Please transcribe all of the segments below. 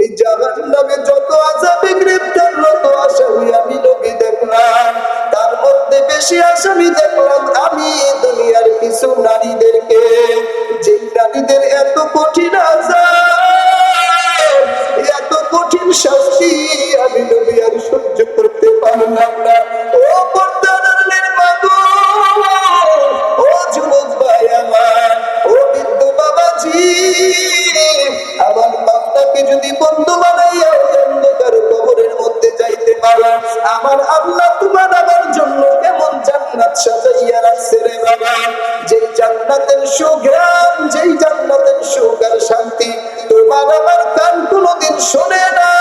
ওই জাহান নামে যত আসামি গ্রেপ্তার যত আসামি আমি নবী দেখলাম। তার মধ্যে বেশি আসামি দেখলাম আমি দুনিয়ার কিছু নারীদেরকে। যে নারীদের এত কঠিন আজ এত কঠিন শাস্তি আল্লাহ তোমার আমার জন্য এমন জান্নাত সাজাইয়া রাখছে রে বাবা। যেই জান্নাতের সুগ্রাম যেই জান্নাতের সুখ আর শান্তি, তোমার আমার কান কোনোদিন শোনে না।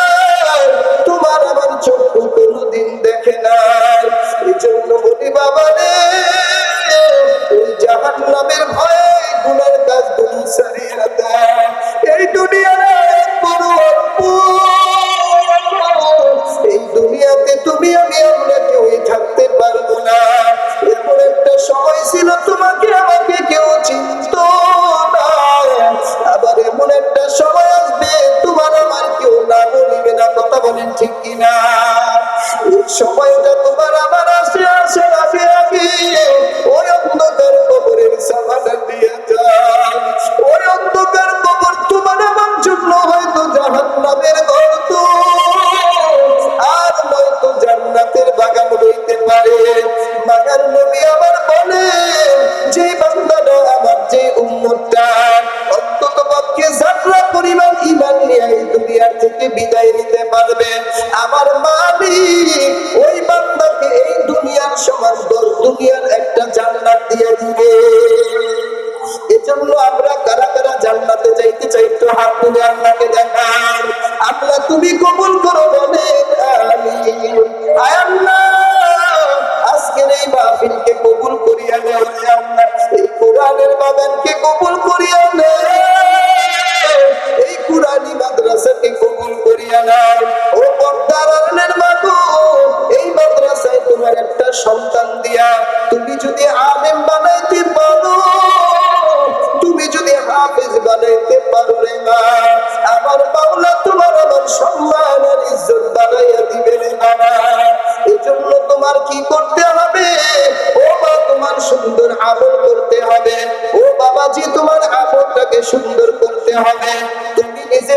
হবে। তুমি নিজে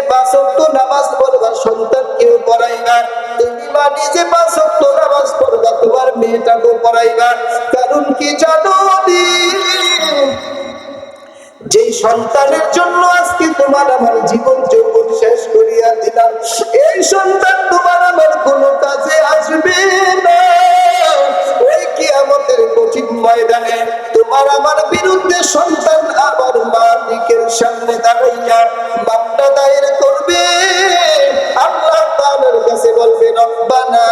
নামাজ পড়বা, সন্তান কেউ পড়াইবা। তুমি নিজে নামাজ পড়বা, তোমার মেয়েটাকেও পড়াইবা। কারণ কি জানো সন্তানের জন্য আজকে তোমার আমার জীবন যৌবন শেষ করিয়া দিলাম, এই সন্তান তোমার আমার কোনো কাজে আসবে না। ওই আমাদের কঠিন ময়দানে আর আমার বিরুদ্ধে সন্তান আমার মালিকের সামনে দাঁড়াইয়া মামলা দায়ের করবে। আল্লাহ তাআলার কাছে বলবে রব্বানা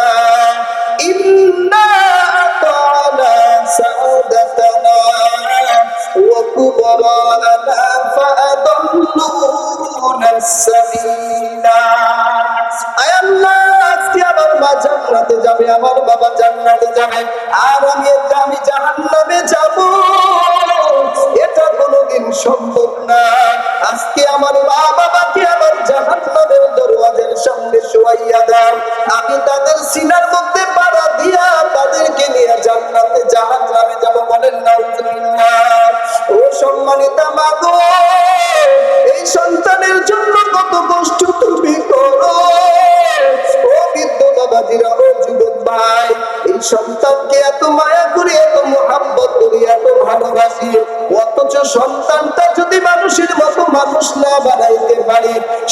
আমার মা জান্নাতে যাবে, আমার বাবা জান্নাতে যাবে, আর আমি আমি জাহান সম্ভব না। আজকে আমার মা বাবাকে আমার জাহান্নামের দরওয়াজার সামনে শোয়াইয়া দাও। আমি তাদের সিনার মধ্যে পাড়া দিয়া তাদেরকে নিয়ে জান্নাতে জাহান্নামে যাব বলেন নাউজুবিল্লাহ। ও সম্মানিতা মাগো এই সন্তানের জন্য কত কষ্ট তুমি করো। ও বৃদ্ধ বাবাজিরা, ও যুবক ভাই, এই সন্তানকে এত মায়া করি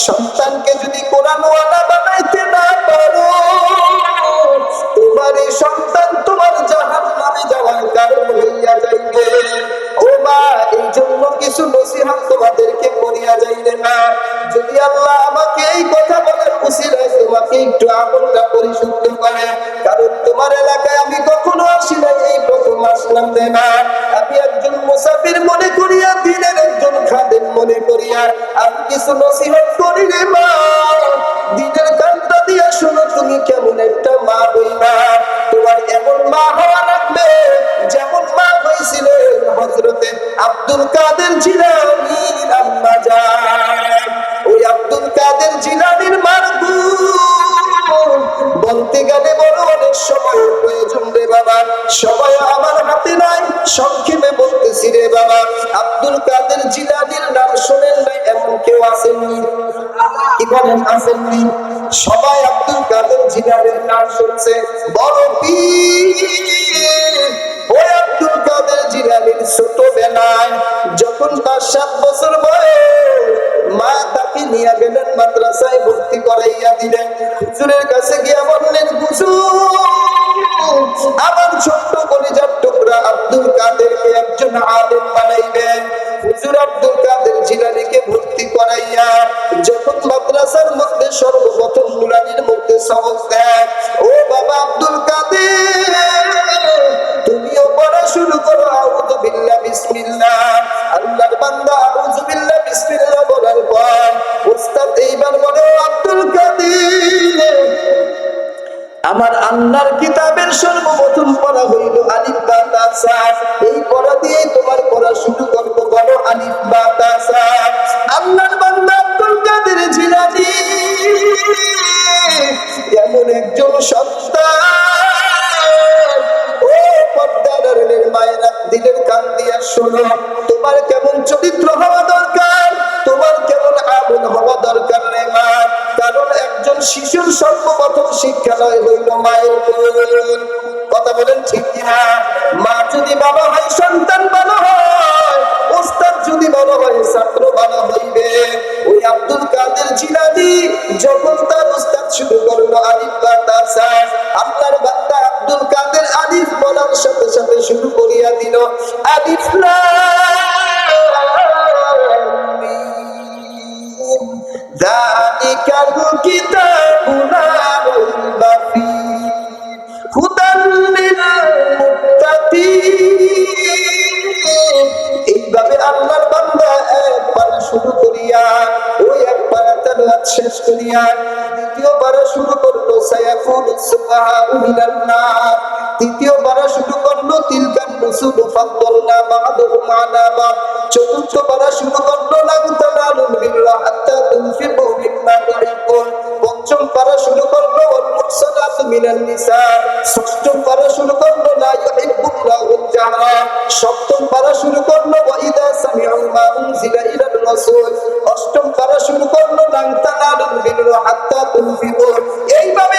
সন্তানকে যদি কোরআনওয়ালা বানাইতে না পারো, তোমার এই সন্তান তোমার জাহান নামে যাওয়ার কারণ হইয়া যাইবে। ও মা এই জন্য কিছু নসিহত তোমাদেরকে করিয়া যাইবে না। যদি আল্লাহ আমাকে এই কথা বলার উচিলায় তোমাকে একটু আমলটা পরিশুদ্ধ করে, কারণ তোমার এলাকায় আমি কখনো আসি না এই প্রথম আসলাম দেনা কিছু নসিহত মা। দিনের তুমি কেমন একটা মা তোমার এমন মা হওয়া লাগবে, যেমন মা হয়েছিলেন হজরতে আব্দুল কাদের জিলানির আম্মা ওই আব্দুল কাদের জিলানির মার বলতে গেলে বড় অনেক সময় প্রয়োজন রে বাবা। সময় আমার হাতে নাই, সংক্ষেপে বলতেছি রে বাবা। আব্দুল কাদের জিলানির বলেন আসেননি সবাই আব্দুল কাদের জিলানের নাম শুনছে। বড় পীর আব্দুল কাদের জিলানির ছোটবেলায় যখন তার সাত বছর বয়স, মা তাকে নিয়ে গেলেন মাদ্রাসায় ভর্তি করাইয়া দিলেন। হুজুরের কাছে গিয়া বললেন, হুজুর, আমার ছোট্ট কলিজার টুকরা আব্দুল কাদেরকে একজন আলেম বানাইবেন। হুজুর আব্দুল মাদ্রাসার মধ্যে সর্বপ্রথম শোনো, তোমার কেমন চরিত্র হওয়া দরকার? তোমার কেমন আমল হওয়া দরকার রে মা? কারণ একজন শিশুর সর্বপ্রথম শিক্ষালয় হইল মায়ের কোল। কথা বলেন ঠিক কিনা? মা যদি বাবা হয়, সন্তান ভালো হয়, ওস্তাদ যদি ভালো হয়, ছাত্র ভালো হইবে। ওই আব্দুল কাদের জিলানি যখন তার ওস্তাদ শুরু করল আলিফ বা তাসা বলার সাথে সাথে শুরু করিয়া দিল আলিফ লাম মিম। ذلك الكتاب لا ريب فيه هدى للمتقين এইভাবে আল্লাহর বান্দা একবার শুরু করিয়া ওই একবার তেলাওয়াত শেষ করিয়া দ্বিতীয়বার শুরু করলো সায়াকুল সুবহা মিনান নার তৃতীয়বার শুরু করল তিলকান রুসুল ফাদ্দালনা বা'দুহুম আলা বা'দ চতুর্থবার শুরু করল লান তানালুল বিররা হাত্তা তুনফিকু মিম্মা তুহিব্বুন পঞ্চম পারা শুরু করল ওয়াল মুরসালাতু মিনান নিসা। ষষ্ঠম পারা শুরু করল লা ইউহিব্বুল্লাহুল জাহরা। সপ্তম পারা শুরু করল ওয়া ইদা সামি'উ মা উনজিলা ইলার রাসূল। অষ্টম পারা শুরু করল লান তানালুল বিররা হাত্তা তুনফিকু এইভাবে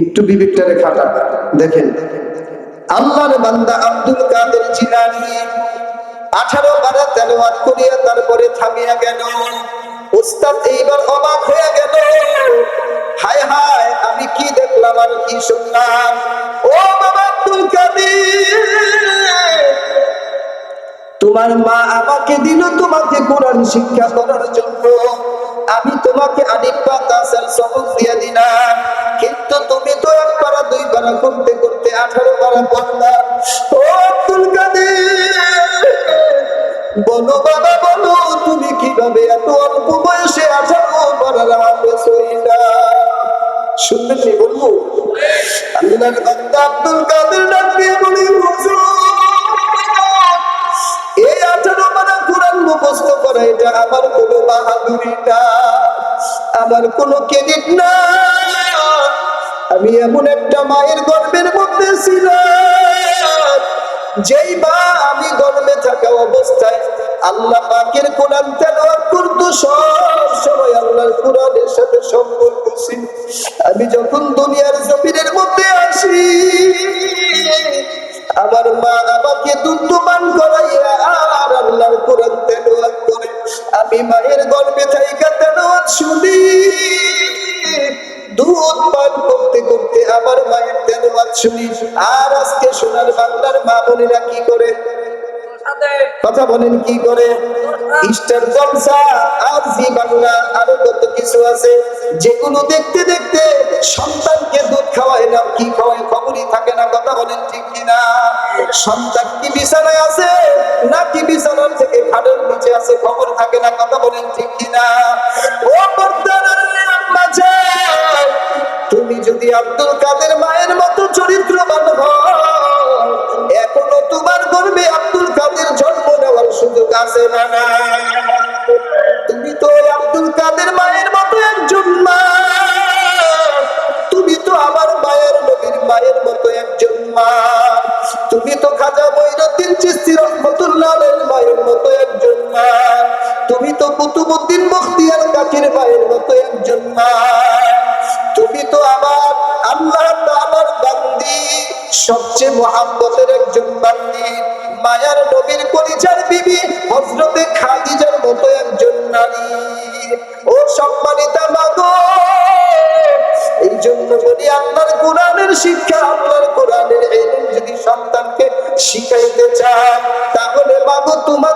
একটু বিবেকটারে খাটা দেখেন, আল্লাহর বান্দা আব্দুল কাদের জিলানি আঠারো বারা তেলাওয়াত করিয়া তারপরে থামিয়া গেল। উস্তাদ এইবার অবাক হয়ে গেল। হায় হায়, আমি কি দেখলাম আর কি শুনলাম? ও বাবা আব্দুল কাদের! তোমার মা আমাকে দিল তোমাকে কোরআন শিক্ষা করার জন্য। আমি তোমাকে আলিফ বা তাসার সবক কিন্তু তুমি তো এক পারা দুই পারা করতে করতে আঠারো পারা পড়লা ও আব্দুল বলো বাবা, বলো, তুমি কীভাবে এত অল্প বয়সে আঠারো পারার হাফেজ হইলা শুনবেন নি বলব আল্লাহর বান্দা আব্দুল কাদের ডাক দিয়ে বলি, হুজুর, এই আঠারো পারা কোরআন মুখস্থ করা, এটা আমার আমার কোনো ক্রেডিট না আমি এমন একটা মায়ের গর্বের মধ্যে ছিলাম। যেই মা আমি গর্বে থাকা অবস্থায় আল্লাহ পাকের কোরআন তেলাওয়াত করতো, সব সময় আল্লাহর কোরআনের সাথে সম্পর্ক ছিল। আমি যখন দুনিয়ার জমিনের মধ্যে আসি, আমার মা আমাকে দুধ পান করাইয়া আর আল্লাহর কোরআন তেলাওয়াত করে আমি মায়ের গর্ভে থাইকা তেলাওয়াত শুনি। দুধ পান করতে করতে আমার মায়ের তেলাওয়াত শুনি। আর আজকে সোনার বাংলার মা বোনেরা কি করে? কথা বলেন কি করে? ইস্টার জলসা আর জি বাংলা আরও কত কিছু আছে। যেগুলো দেখতে দেখতে সন্তানকে দুধ খাওয়ায় না, কি খাওয়ায় খবরই থাকে না, কথা বলেন ঠিক কিনা সন্তান কি বিছানায় আছে, নাকি বিছানার থেকে খাটের নিচে আছে, খবর থাকে না, কথা বলেন ঠিক কিনা ও তুমি যদি আব্দুল কাদের মায়ের মতো চরিত্রবান হয় না না হজরতে খাদিজার মতো একজন নারী। ও সম্মানিতা মাগো এই জন্য যদি আপনার কোরআনের শিক্ষা আপনার কোরআনের এলম যদি সন্তানকে শিখাইতে চান তাহলে বাবু তোমাকেও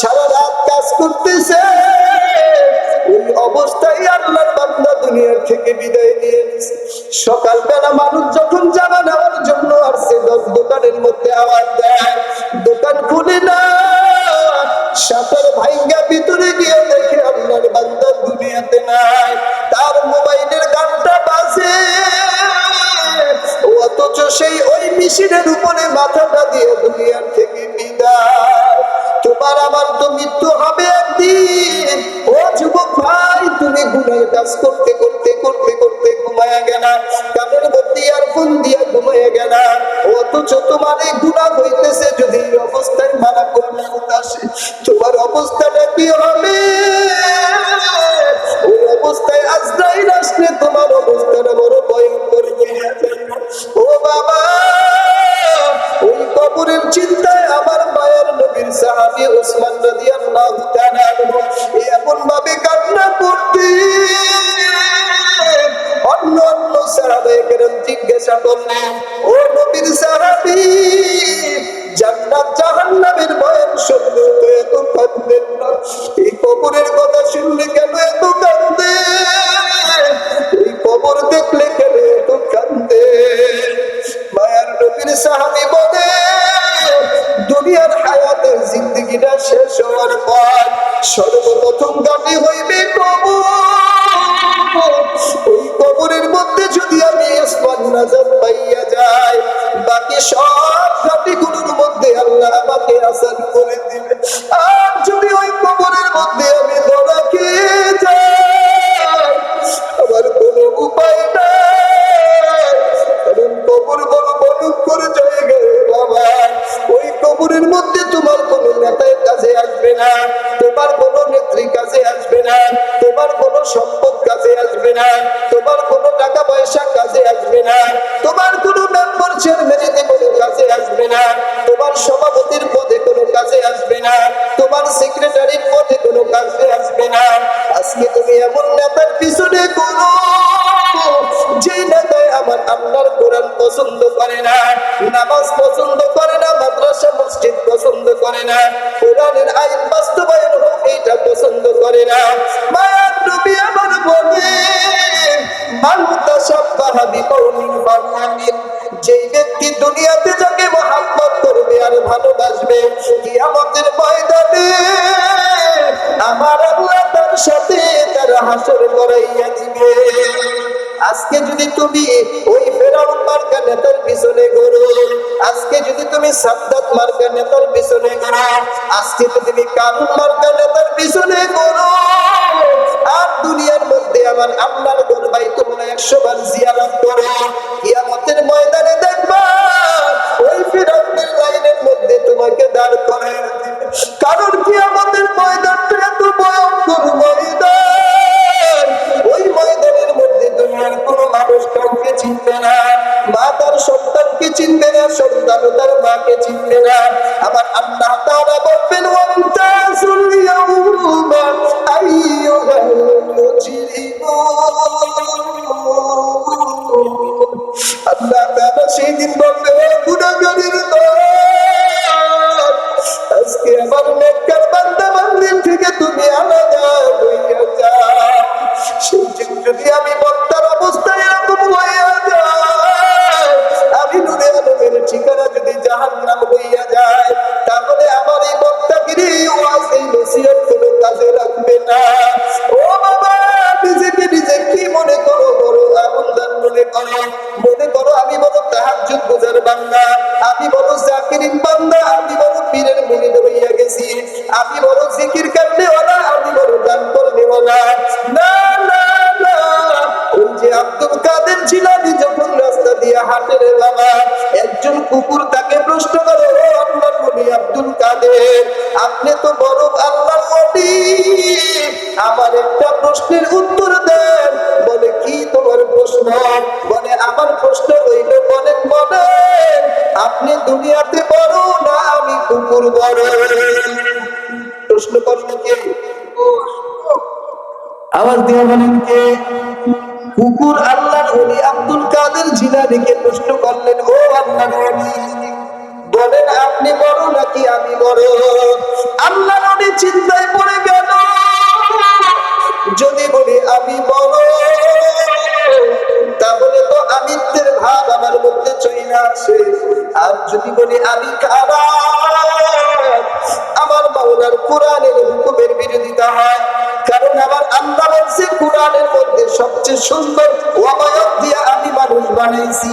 সারা রাত কাজ করতেছে। ওই অবস্থায় আল্লাহর বান্দা দুনিয়ার থেকে বিদায় নিয়ে সকালবেলা মানুষ যখন জামা নেওয়ার জন্য আসছে দোকানের মধ্যে আওয়াজ দেয়, দোকান খুলে না। সাঁতার ভাইঙ্গা ভিতরে গিয়ে দেখে আল্লাহর বান্দা দুনিয়াতে নাই। তার মোবাইলের গানটা বাজে। অথচ সেই ওই মেশিনের উপরে মাথাটা তুমি কাজ করতে করতে করতে করতে ঘুমায়া গেলা। কানের মধ্যে আর ফোন দিয়ে ঘুমায়া গেলা। অথচ তোমার এই গুণা হইতেছে যদি অবস্থায় মানা করলে আসে, তোমার অবস্থাটা কি হবে? ওই অবস্থায় আজরাইল আসলে তোমার অবস্থাটা বড় ভয়ঙ্কর ও বাবা, ওই কবরের চিন্তায় আমার মায়ের নবীর সাহাবী ওসমান রাদিয়াল্লাহু তাআলা এমন ভাবে কান্না করতে। অন্য অন্য সাহাবায়ে কেরাম জিজ্ঞাসা করলেন ও নবীর সাহাবী, জান্নাত জাহান্নামের ভয়ের শুনলে তো এত কাঁদবেন না। এই কবরের কথা শুনলে কেন এত কান্দে এই কবর দেখলে কেন এত কান্দে মায়ার নবীর সাহাবী বলে দুনিয়ার হায়াতের জিন্দগিটা শেষ হওয়ার পর সর্বপ্রথম দাবি হইবে কবর। ওই কবরের মধ্যে যদি আমি আসমান নাজাত পাইয়া যাই, বাকি সব দাবিগুলোর মধ্যে আল্লাহ আমাকে আসান করে দিবে আর আজকে তুমি এমন নেতার পিছনে করো যে নেতায় আমার আল্লাহর কোরআন পছন্দ করে না, নামাজ পছন্দ করে না, মাদ্রাসা, মসজিদ পছন্দ করে না, কোরআনের আইন বাস্তবায়ন হোক, এইটা পছন্দ করে না। মায়ার আমার বলে বান্নামিন যেই ব্যক্তি দুনিয়াতে যাকে মহাব্বত করবে আর ভালোবাসবে, কিয়ামতের ময়দানে আমার আল্লাহ তার সাথে হাসর করাইয়া দিবে। আজকে যদি তুমি ওই ফেরাউন মার্কা নেতার পিছনে ঘোরো, আজকে যদি তুমি সাদ্দাত মার্কা নেতার পিছনে ঘোরো, আজকে যদি তুমি কানুন মার্কা নেতার পিছনে ঘোরো, আর দুনিয়ার মধ্যে আমার আল্লাহর দরবাই তোমরা একশো বার জিয়ারত করো, কিয়ামতের চিনবে না সন্তান তার মাকে চিনবে না। আমার আল্লাহ তাআলা উত্তর দেন বলে, কি তোমার প্রশ্ন? বলে, আমার প্রশ্ন হইল বলেন বলেন আপনি দুনিয়াতে বড় না আমি কুকুর বড়? প্রশ্ন করেন কে? আওয়াজ দিয়ে বলেন কে? কুকুর আল্লাহর ওলি আব্দুল কাদের জিলানিকে প্রশ্ন করলেন, ও আল্লাহর ওলি, বলেন আপনি বড় নাকি আমি বড়? আল্লাহর ওলি চিন্তায় পড়ে গেল। যদি বলি আমি বড়, তাহলে তো আমিত্বের ভাব আমার মধ্যে চলে আসে। আর যদি বলি আমি আমার মাওলার কোরআনের হুকুমের বিরোধিতা হয়। কারণ আমার আল্লাহ বলছে কোরআনের মধ্যে সবচেয়ে সুন্দর ওয়াবায়ত দিয়ে আমি মানুষ বানাইছি।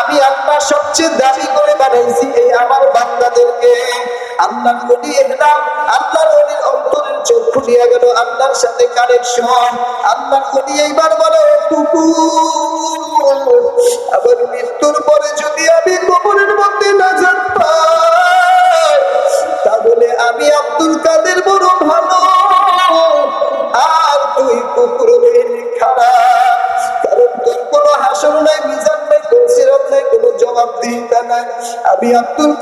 আমি সবচেয়ে দাবি করে বানাইছি এই আমার বান্দাদেরকে। আল্লাহর নবী এলাম আল্লাহর নবীর অন্তরের চোখ খুলিয়া গেল, আল্লাহর সাথে কানেকশন আল্লাহর নবী এইবার বলে কুকুর আবার মৃত্যুর পরে যদি আমি কবরের মধ্যে না যাত পাই আব্দুল